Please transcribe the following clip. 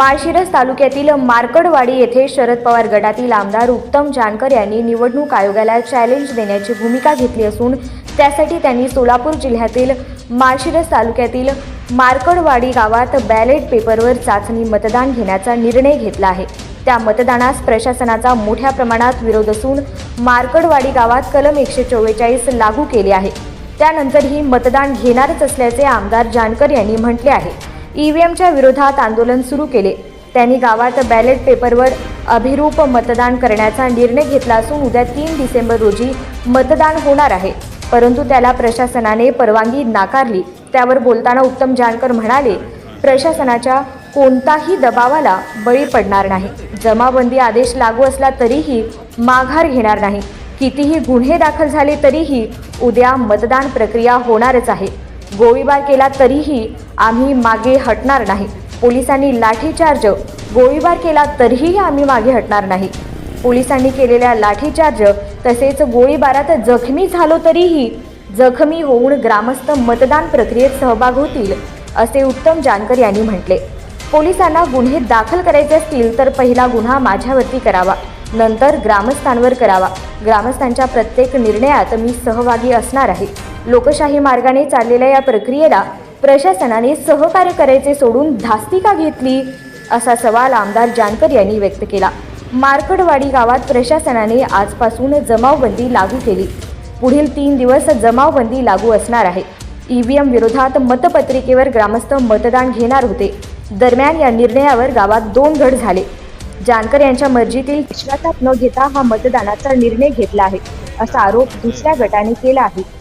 माळशिरस तालुक्यातील मार्कडवाडी येथे शरद पवार गटातील आमदार उत्तम जानकर यांनी निवडणूक आयोगाला चॅलेंज देण्याची भूमिका घेतली असून त्यासाठी त्यांनी सोलापूर जिल्ह्यातील माळशिरस तालुक्यातील मार्कडवाडी गावात बॅलेट पेपरवर चाचणी मतदान घेण्याचा निर्णय घेतला आहे. त्या मतदानास प्रशासनाचा मोठ्या प्रमाणात विरोध असून मार्कडवाडी गावात कलम एकशे चव्वेचाळीस लागू केले आहे. त्यानंतरही मतदान घेणारच असल्याचे आमदार जानकर यांनी म्हटले आहे. ईव्हीएमच्या विरोधात आंदोलन सुरू केले. त्यांनी गावात बॅलेट पेपरवर अभिरूप मतदान करण्याचा निर्णय घेतला असून उद्या तीन डिसेंबर रोजी मतदान होणार आहे. परंतु त्याला प्रशासनाने परवानगी नाकारली. त्यावर बोलताना उत्तम जानकर म्हणाले प्रशासनाच्या कोणताही दबावाला बळी पडणार नाही. जमाबंदी आदेश लागू असला तरीही माघार घेणार नाही. कितीही गुन्हे दाखल झाले तरीही उद्या मतदान प्रक्रिया होणारच आहे. गोळीबार केला तरीही आम्ही मागे हटणार नाही. पोलिसांनी लाठीचार्ज गोळीबार केला तरीही आम्ही मागे हटणार नाही. पोलिसांनी केलेल्या लाठीचार्ज तसेच गोळीबारात जखमी झालो तरीही जखमी होऊन ग्रामस्थ मतदान प्रक्रियेत सहभाग होतील असे उत्तम जानकर यांनी म्हटले. पोलिसांना गुन्हे दाखल करायचे असतील तर पहिला गुन्हा माझ्यावरती करावा नंतर ग्रामस्थांवर करावा. ग्रामस्थांच्या प्रत्येक निर्णयात मी सहभागी असणार आहे. लोकशाही मार्गाने चाललेल्या या प्रक्रियेला प्रशासनाने सहकार्य करायचे सोडून धास्ती का घेतली? असा सवाल आमदार जानकर यांनी व्यक्त केला. मार्कडवाडी गावात प्रशासनाने आजपासून जमावबंदी लागू केली. पुढील तीन दिवस जमावबंदी लागू असणार आहे. ईव्हीएम विरोधात मतपत्रिकेवर ग्रामस्थ मतदान घेणार होते. दरम्यान या निर्णयावर गावात दोन गट झाले. जानकर यांच्या मर्जीतील विश्वासात न घेता हा मतदानाचा निर्णय घेतला आहे असा आरोप दुसऱ्या गटाने केला आहे.